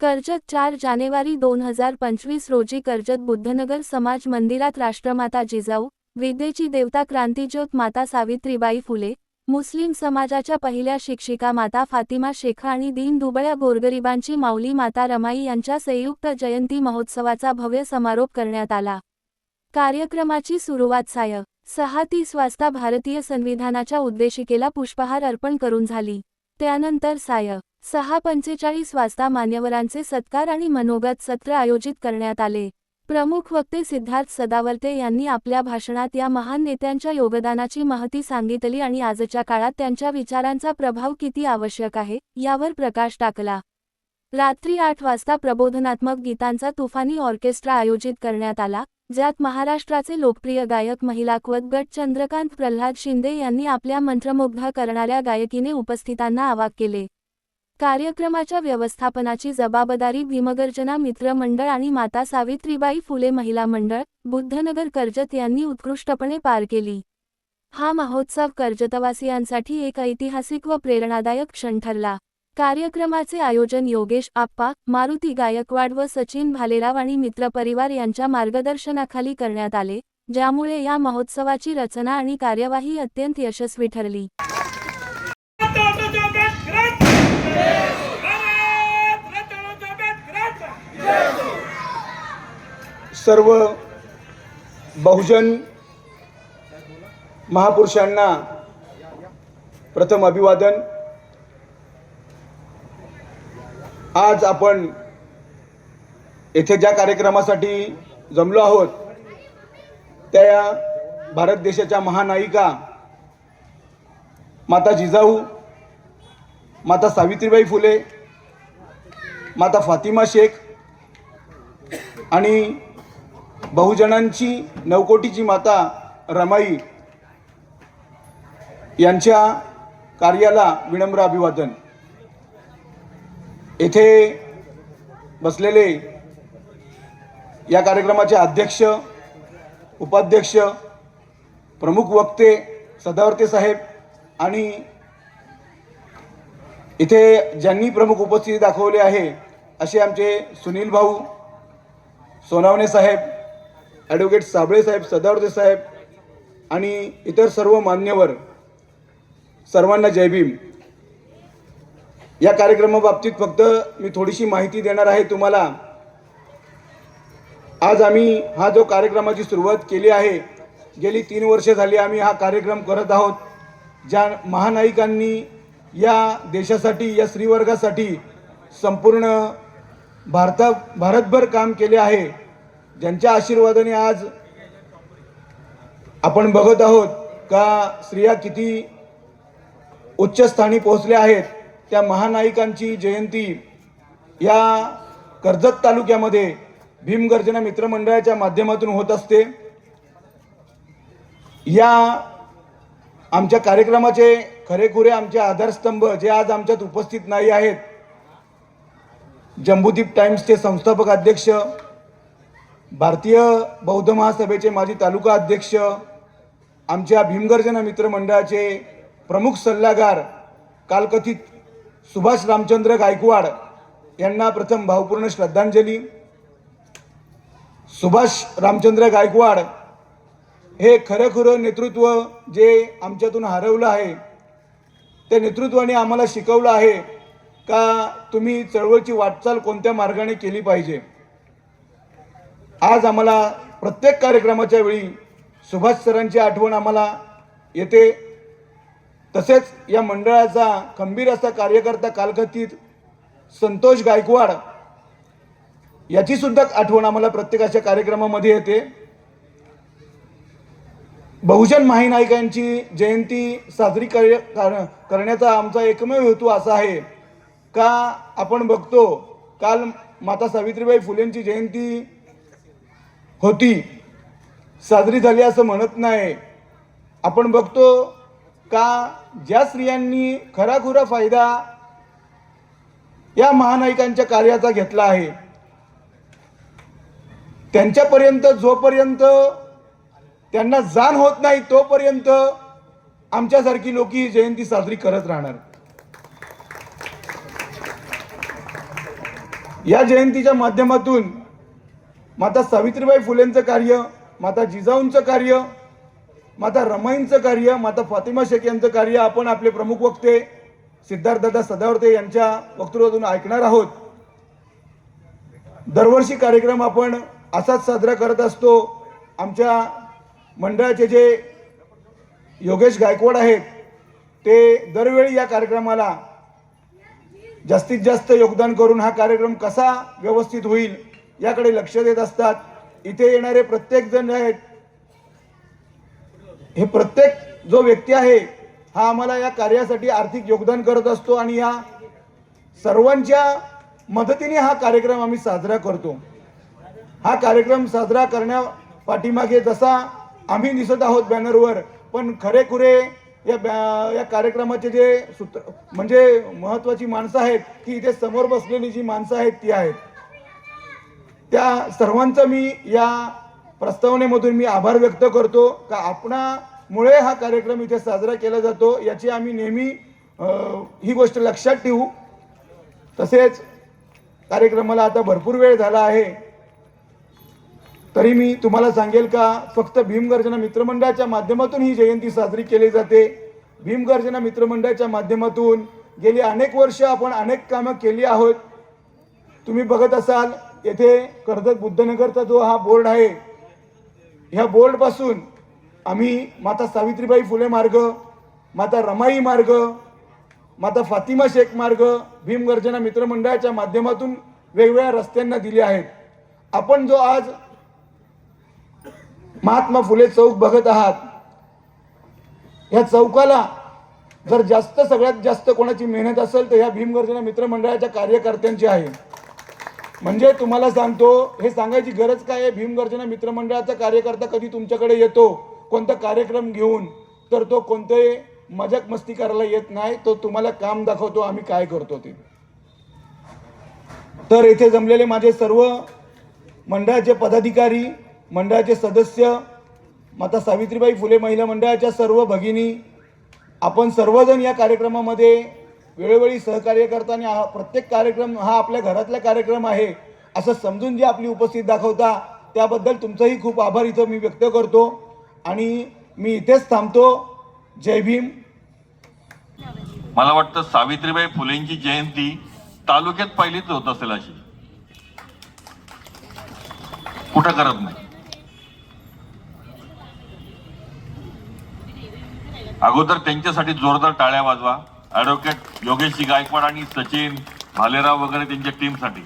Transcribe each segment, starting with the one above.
कर्जत चार जानेवारी दोन हजार पंचवीस रोजी कर्जत बुद्धनगर समाज मंदिरात राष्ट्रमाता जिजाऊ विद्येची देवता क्रांतीज्योत माता सावित्रीबाई फुले मुस्लिम समाजाच्या पहिल्या शिक्षिका माता फातिमा शेख आणि दीन दुबळ्या गोरगरिबांची माऊली माता रमाई यांच्या संयुक्त जयंती महोत्सवाचा भव्य समारोप करण्यात आला. कार्यक्रमाची सुरुवात साय सहा तीस वाजता भारतीय संविधानाच्या उद्देशिकेला पुष्पहार अर्पण करून झाली. त्यानंतर साय सहा पंचेचाळीस वाजता मान्यवरांचे सत्कार आणि मनोगत सत्र आयोजित करण्यात आले. प्रमुख वक्ते सिद्धार्थ सदावर्ते यांनी आपल्या भाषणात या महान नेत्यांच्या योगदानाची महती सांगितली आणि आजच्या काळात त्यांच्या विचारांचा प्रभाव किती आवश्यक आहे यावर प्रकाश टाकला. रात्री आठ वाजता प्रबोधनात्मक गीतांचा तुफानी ऑर्केस्ट्रा आयोजित करण्यात आला ज्यात महाराष्ट्राचे लोकप्रिय गायक महिला गट चंद्रकांत प्रल्हाद शिंदे यांनी आपल्या मंत्रमुग्ध करणाऱ्या गायकीने उपस्थितांना आवाक केले. कार्यक्रमाच्या व्यवस्थापनाची जबाबदारी भीमगर्जना मित्र मंडळ आणि माता सावित्रीबाई फुले महिला मंडळ बुद्धनगर कर्जत यांनी उत्कृष्टपणे पार केली. हा महोत्सव कर्जतवासियांसाठी एक ऐतिहासिक व प्रेरणादायक क्षण ठरला. कार्यक्रमाचे आयोजन योगेश आप्पा मारुती गायकवाड व सचिन भालेराव आणि मित्रपरिवार यांच्या मार्गदर्शनाखाली करण्यात आले ज्यामुळे या महोत्सवाची रचना आणि कार्यवाही अत्यंत यशस्वी ठरली. सर्व बहुजन महापुरुषांना प्रथम अभिवादन. आज आपण येथे ज्या कार्यक्रमासाठी जमलो आहोत त्या भारत देशाच्या महानायिका माता जिजाऊ माता सावित्रीबाई फुले माता फातिमा शेख आणि बहुजनांची नवकोटीची माता रमाई यांच्या कार्याला विनम्र अभिवादन. येथे बसलेले या कार्यक्रमाचे अध्यक्ष उपाध्यक्ष प्रमुख वक्ते सदावर्ते साहेब आणि इथे ज्यांनी प्रमुख उपस्थिती दाखवली आहे असे आमचे सुनील भाऊ सोनावणे साहेब ॲडव्होकेट साबळे साहेब सदावर्ते साहेब आणि इतर सर्व मान्यवर सर्वांना जय भीम. या कार्यक्रमाबाबतीत फक्त मी थोडीशी माहिती देणार आहे तुम्हाला. आज आम्ही हा जो कार्यक्रमाची सुरुवात केली आहे गेली तीन वर्षे झाली आम्ही हा कार्यक्रम करत आहोत. ज्या महानायिकांनी या देशासाठी या स्त्रीवर्गासाठी संपूर्ण भारता भारतभर काम केले आहे ज्यांच्या आशीर्वादाने आज आपण बघत आहोत का स्त्रिया किती उच्चस्थानी पोहोचल्या आहेत. त्या महानायिकांची जयंती या कर्जत तालुक्यामध्ये भीमगर्जना मित्रमंडळाच्या माध्यमातून होत असते. या आमच्या कार्यक्रमाचे खरेखुरे आमचे आधारस्तंभ जे आज आमच्यात उपस्थित नाही आहेत जम्बूदीप टाइम्सचे संस्थापक अध्यक्ष भारतीय बौद्ध महासभेचे माजी तालुका अध्यक्ष आमच्या भीमगर्जना मित्रमंडळाचे प्रमुख सल्लागार कालकथित सुभाष रामचंद्र गायकवाड यांना प्रथम भावपूर्ण श्रद्धांजली. सुभाष रामचंद्र गायकवाड हे खरं खरं नेतृत्व जे आमच्यातून हरवलं आहे त्या नेतृत्वाने आम्हाला शिकवलं आहे का तुम्ही चळवळीची वाटचाल कोणत्या मार्गाने केली पाहिजे? आज आम्हाला प्रत्येक कार्यक्रमाच्या वेळी सुभाष सरांची आठवण आम्हाला येते. तसेच या मंडळाचा खंबीर असा कार्यकर्ता कालखतीत संतोष गायकवाड याची सुद्धा आठवण आम्हाला प्रत्येकाच्या कार्यक्रमामध्ये येते. बहुजन महानायिकांची जयंती साजरी कर कर- करण्याचा आमचा एकमेव हेतू असा आहे का आपण बघतो काल माता सावित्रीबाई फुलेंची जयंती होती. साजरी झाली असं म्हणत नाही. आपण बघतो का ज्या स्त्रियांनी खराखुरा फायदा या महानायिकांच्या कार्याचा घेतला आहे? त्यांच्यापर्यंत जोपर्यंत त्यांना जाण होत नाही तोपर्यंत आमच्यासारखी लोक ही जयंती साजरी करत राहणार. या जयंतीच्या माध्यमातून माता सावित्रीबाई फुलेंचं कार्य माता जिजाऊंचं कार्य माता रमाईंचं कार्य माता फातिमा शेख यांचं कार्य आपण आपले प्रमुख वक्ते सिद्धार्थदादा सदावर्ते यांच्या वक्तृत्वातून ऐकणार आहोत. दरवर्षी कार्यक्रम आपण असाच साजरा करत असतो. आमच्या मंडळाचे जे योगेश गायकवाड आहेत ते दरवेळी या कार्यक्रमाला जास्तीत जास्त योगदान करून हा कार्यक्रम कसा व्यवस्थित होईल याकडे लक्ष देत असतात. इथे येणारे प्रत्येकजण आहेत हे प्रत्येक जो व्यक्ती आहे हा आम्हाला या कार्यासाठी आर्थिक योगदान करत असतो आणि या सर्वांच्या मदतीने हा कार्यक्रम आम्ही साजरा करतो. हा कार्यक्रम साजरा करण्या पाठीमागे जसा आम्ही दिसत आहोत बॅनरवर पण खरेखुरे या बॅ- या कार्यक्रमाचे जे सूत्र म्हणजे महत्वाची माणसं आहेत की इथे समोर बसलेली जी माणसं आहेत ती आहेत. त्या सर्वांचं मी या प्रस्तावनेमधून मी आभार व्यक्त करतो का आपणामुळे हा कार्यक्रम इथे साजरा केला जातो याची आम्ही नेहमी ही गोष्ट लक्षात ठेवू. तसेच कार्यक्रमाला आता भरपूर वेळ झाला आहे. तरी मी तुम्हाला सांगेल का फक्त भीमगर्जना मित्रमंडळाच्या माध्यमातून ही जयंती साजरी केली जाते. भीमगर्जना मित्रमंडळाच्या माध्यमातून गेली अनेक वर्ष आपण अनेक कामं केली आहोत. तुम्ही बघत असाल येथे कर्जत बुद्धनगरचा जो हा बोर्ड आहे ह्या बोर्डपासून आम्ही माता सावित्रीबाई फुले मार्ग माता रमाई मार्ग माता फातिमा शेख मार्ग भीमगर्जना मित्रमंडळाच्या माध्यमातून वेगवेगळ्या रस्त्यांना दिले आहेत. आपण जो आज महात्मा फुले चौक बघत आहात ह्या चौकाला जर जास्त सगळ्यात जास्त कोणाची मेहनत असेल तर ह्या भीमगर्जना मित्रमंडळाच्या कार्यकर्त्यांची आहे. म्हणजे तुम्हाला सांगतो हे सांगायची गरज काय आहे? भीमगर्जना मित्रमंडळाचा कार्यकर्ता कधी तुमच्याकडे येतो? कोणता कार्यक्रम घेऊन? तर तो कोणते मजाक मस्ती करायला येत नाही. तो तुम्हाला काम दाखवतो आम्ही काय करतो ते. तर येथे जमलेले माझे सर्व मंडळाचे पदाधिकारी मंडळाचे सदस्य माता सावित्रीबाई फुले महिला मंडळाच्या सर्व भगिनी आपण सर्वजण या कार्यक्रमामध्ये वेळोवेळी सहकार्य करताना प्रत्येक कार्यक्रम हा आपल्या घरातला कार्यक्रम आहे असं समजून जे आपली उपस्थित दाखवता त्याबद्दल तुमचंही खूप आभार इथं मी व्यक्त करतो. आणि मी इथेच थांबतो. जय भीम. मला वाटतं सावित्रीबाई फुलेंची जयंती तालुक्यात पहिलीच होत असेल अशी. कुठं करत नाही. अगोदर त्यांच्यासाठी जोरदार टाळ्या वाजवा. ॲडव्होकेट योगेशजी गायकवाड आणि सचिन भालेराव वगैरे त्यांच्या टीमसाठी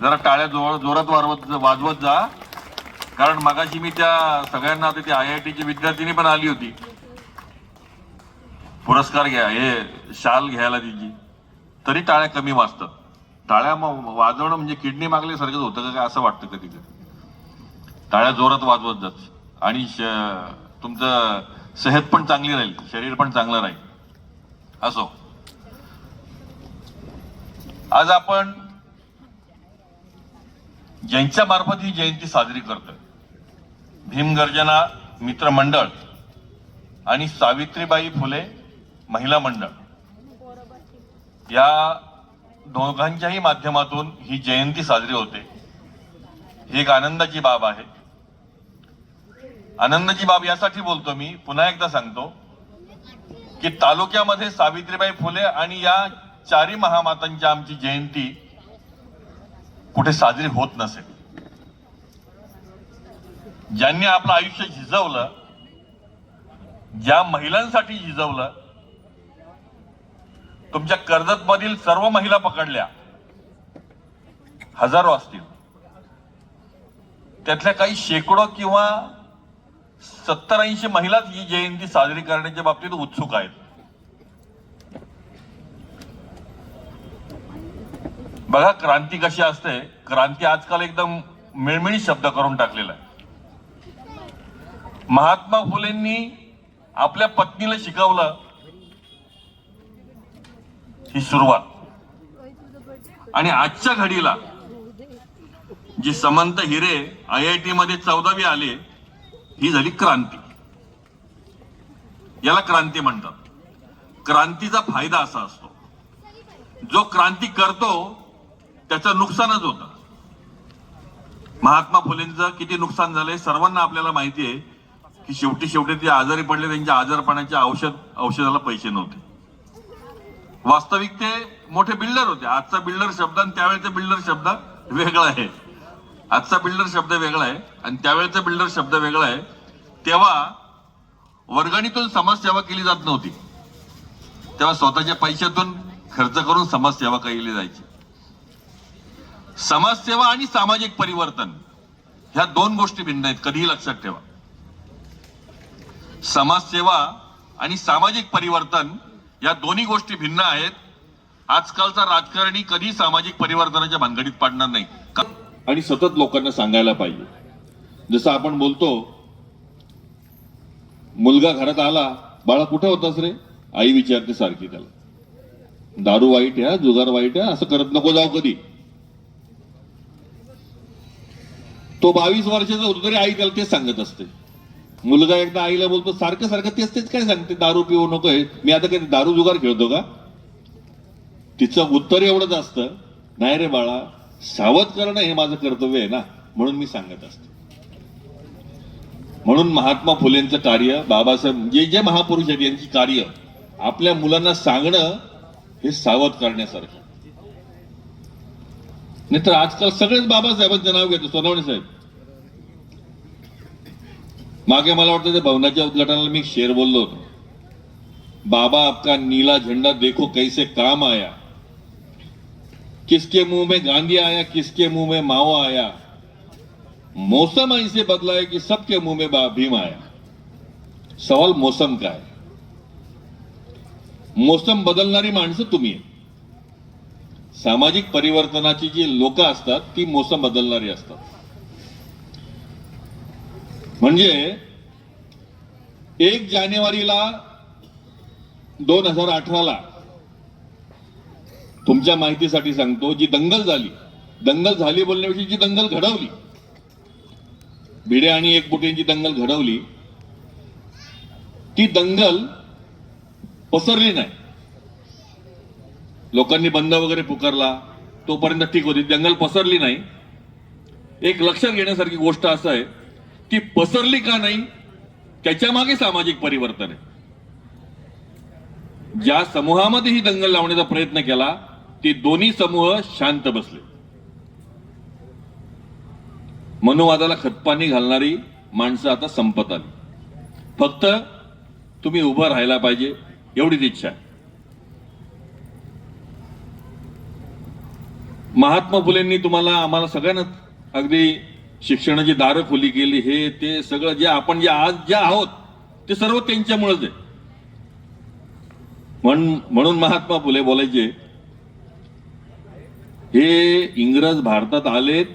जरा टाळ्या जोर जोरात वाजवत वाजवत जा. कारण मगाशी मी त्या सगळ्यांना आता ती आय आय टीची विद्यार्थिनी पण आली होती. पुरस्कार घ्या हे शाल घ्यायला तिची तरी टाळ्या कमी वाजतात. टाळ्या मग वाजवणं म्हणजे किडनी मागल्यासारखंच होतं का काय असं वाटतं कधी कधी टाळ्या जोरात वाजवत जात. आणि श- तुमचं सेहत पण चांगली राहील शरीर पण चांगलं राहील. असो. आज आपण ज्यांच्या मार्फत ही जयंती साजरी करतोय भीमगर्जना मित्र मंडळ आणि सावित्रीबाई फुले महिला मंडळ या दोघांच्याही माध्यमातून ही जयंती साजरी होते. ही एक आनंदाची बाब आहे. आनंदाची बाब यासाठी बोलतो मी पुन्हा एकदा सांगतो. की तालुक्यामध्ये सावित्रीबाई फुले आणि या चारी महामातांची आमची जयंती कुठे साजरी होत नसेल. ज्यांनी आपलं आयुष्य झिजवलं ज्या महिलांसाठी झिजवलं तुमच्या कर्जत मधील सर्व महिला पकडल्या. हजारो असतील. त्यातल्या काही शेकडो किंवा सत्तर ऐंशी महिलाच ही जयंती साजरी करण्याच्या बाबतीत उत्सुक आहेत. बघा क्रांती कशी असते. क्रांती आजकाल एकदम मिळमिळी शब्द करून टाकलेला आहे. महात्मा फुलेंनी आपल्या पत्नीला शिकवलं ही सुरुवात. आणि आजच्या घडीला जी Samant Hire I I T मध्ये चौदावी आले ही झाली क्रांती. याला क्रांती म्हणतात. क्रांतीचा फायदा असा असतो. जो क्रांती करतो त्याचं नुकसानच होतं. महात्मा फुलेंचं किती नुकसान झालंय सर्वांना आपल्याला माहिती आहे की शेवटी शेवटी ते आजारी पडले त्यांच्या आजारपणाचे औषध औषधाला पैसे नव्हते. वास्तविक ते मोठे बिल्डर होते. आजचा बिल्डर शब्द आणि त्यावेळेचा बिल्डर शब्द वेगळा आहे. आजचा बिल्डर शब्द वेगळा आहे आणि त्यावेळेचा बिल्डर शब्द वेगळा आहे. तेव्हा वर्गणीतून समाजसेवा केली जात नव्हती. तेव्हा स्वतःच्या पैशातून खर्च करून समाजसेवा केली जायची. समाजसेवा आणि सामाजिक परिवर्तन ह्या दोन गोष्टी भिन्न आहेत कधीही लक्षात ठेवा. समाजसेवा आणि सामाजिक परिवर्तन या दोन्ही गोष्टी भिन्न आहेत. आजकालचा राजकारणी कधी सामाजिक परिवर्तनाच्या भानगडीत पाडणार नाही. का- आणि सतत लोकांना सांगायला पाहिजे. जसं आपण बोलतो मुलगा घरात आला बाळा कुठे होतास रे? आई विचारते सारखी त्याला. दारू वाईट आहे जुगार वाईट आहे असं करत नको जाऊ कधी. तो बावीस वर्षाचा होतो तरी आई त्याला तेच सांगत असते. मुलगा एकदा आईला बोलतो सारखं सारखं तेच तेच काय सांगते दारू पिऊ नकोय मी आता काही दारू जुगार खेळतो का? तिचं उत्तर एवढंच असतं नाही रे बाळा सावध करणं हे माझं कर्तव्य आहे ना म्हणून मी सांगत असते. म्हणून महात्मा फुलेंचं कार्य बाबासाहेब जे जे महापुरुष आहेत यांची कार्य आपल्या मुलांना सांगणं हे सावध करण्यासारखं. नाही तर आजकाल सगळेच बाबासाहेबांचं नाव घेतो सोनावणे साहेब. मागे मला वाटतं त्या भवनाच्या उद्घाटनाला मी शेर बोललो होतो. बाबा आपका नीला झंडा देखो कैसे काम आया. किसके मुँह में गांधी आया, किसके मुँह में माओ आया? मौसम ऐसे बदला है कि सबके मुँह में भीम आया। सवाल मौसम का है। मौसम बदलणारी माणसं तुम्ही. सामाजिक परिवर्तनाची जी लोक असतात, ती मोसम बदलणारी असतात. म्हणजे, एक जानेवारीला दोन हज़ार अठराला तुमच्या माहितीसाठी सांगतो जी दंगल झाली दंगल झाली बोलण्याविषयी जी दंगल घडवली भिडे आणि एकबुटेंची दंगल घडवली ती दंगल पसरली नाही. लोकांनी बंद वगैरे पुकारला तोपर्यंत ठीक होती. दंगल पसरली नाही. एक लक्षात घेण्यासारखी गोष्ट असं आहे ती पसरली का नाही त्याच्यामागे सामाजिक परिवर्तन आहे. ज्या समूहामध्ये ही दंगल लावण्याचा प्रयत्न केला ती दोन्ही समूह शांत बसले. मनोवादाला खतपाणी घालणारी माणसं आता संपत आली. फक्त तुम्ही उभं राहायला पाहिजे एवढीच इच्छा आहे. महात्मा फुलेंनी तुम्हाला आम्हाला सगळ्यांना अगदी शिक्षणाची दारं खुली केली हे ते सगळं जे आपण जे आज जे आहोत ते सर्व त्यांच्यामुळेच आहे. म्हणून महात्मा फुले बोलायचे हे इंग्रज भारतात आलेत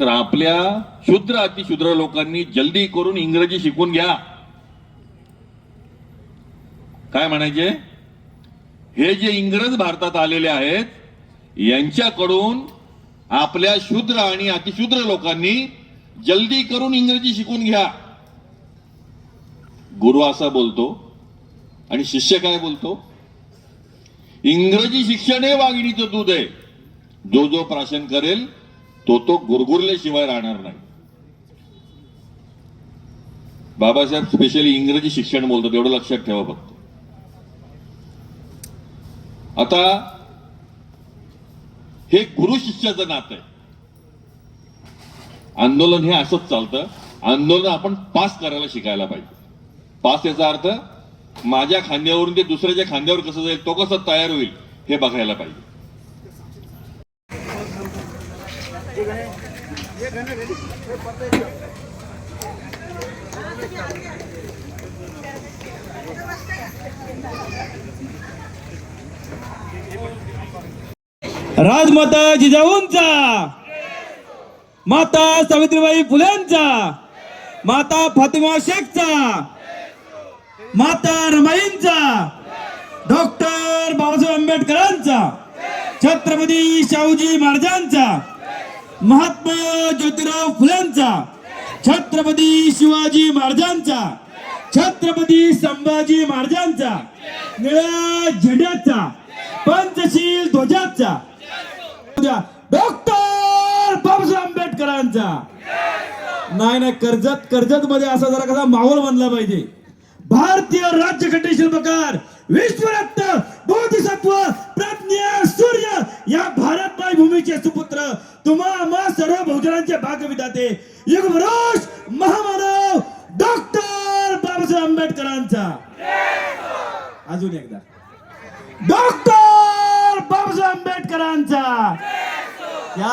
तर आपल्या शूद्र अतिशूद्र लोकांनी जल्दी करून इंग्रजी शिकून घ्या. काय म्हणायचे? हे जे इंग्रज भारतात आलेले आहेत यांच्याकडून आपल्या शूद्र आणि अतिशूद्र लोकांनी जल्दी करून इंग्रजी शिकून घ्या. गुरु असा बोलतो आणि शिष्य काय बोलतो? इंग्रजी शिक्षण हे वाघिणीचं दूध आहे. जो जो प्राशन करेल तो तो गुरगुरल्याशिवाय राहणार नाही. बाबासाहेब स्पेशली इंग्रजी शिक्षण बोलतात एवढं लक्षात ठेवा फक्त. आता हे गुरु शिष्याचं नातं आहे. आंदोलन हे असंच चालतं. आंदोलन आपण पास करायला शिकायला पाहिजे. पास याचा अर्थ माझ्या खांद्यावरून ते दुसऱ्याच्या खांद्यावर कसं जाईल तो कसा तयार होईल हे बघायला पाहिजे. राजमाता जिजाऊंचा माता सावित्रीबाई फुलेंचा माता फातिमा शेखचा माता रमाईंचा डॉक्टर बाबासाहेब आंबेडकरांचा छत्रपती शाहूजी महाराजांचा महात्मा ज्योतिराव फुलांचा छत्रपती शिवाजी महाराजांचा छत्रपती संभाजी महाराजांचा निळ्या झेंड्याचा पंचशील ध्वजाचा डॉक्टर बाबासाहेब आंबेडकरांचा. नाही नाही कर्जत कर्जत मध्ये असा जरा कसा माहोल बनला पाहिजे. भारतीय राज्यघटने शिल्पकार विश्वरत्न बोधिसत्व प्रज्ञा सूर्य या भारत माय भूमीचे सुपुत्र. तुम्हा आम्हा सर्व बहुजनांचे भागविधाते युगपुरुष महामानव डॉक्टर बाबासाहेब आंबेडकरांचा. अजून एकदा. डॉक्टर बाबासाहेब आंबेडकरांचा. या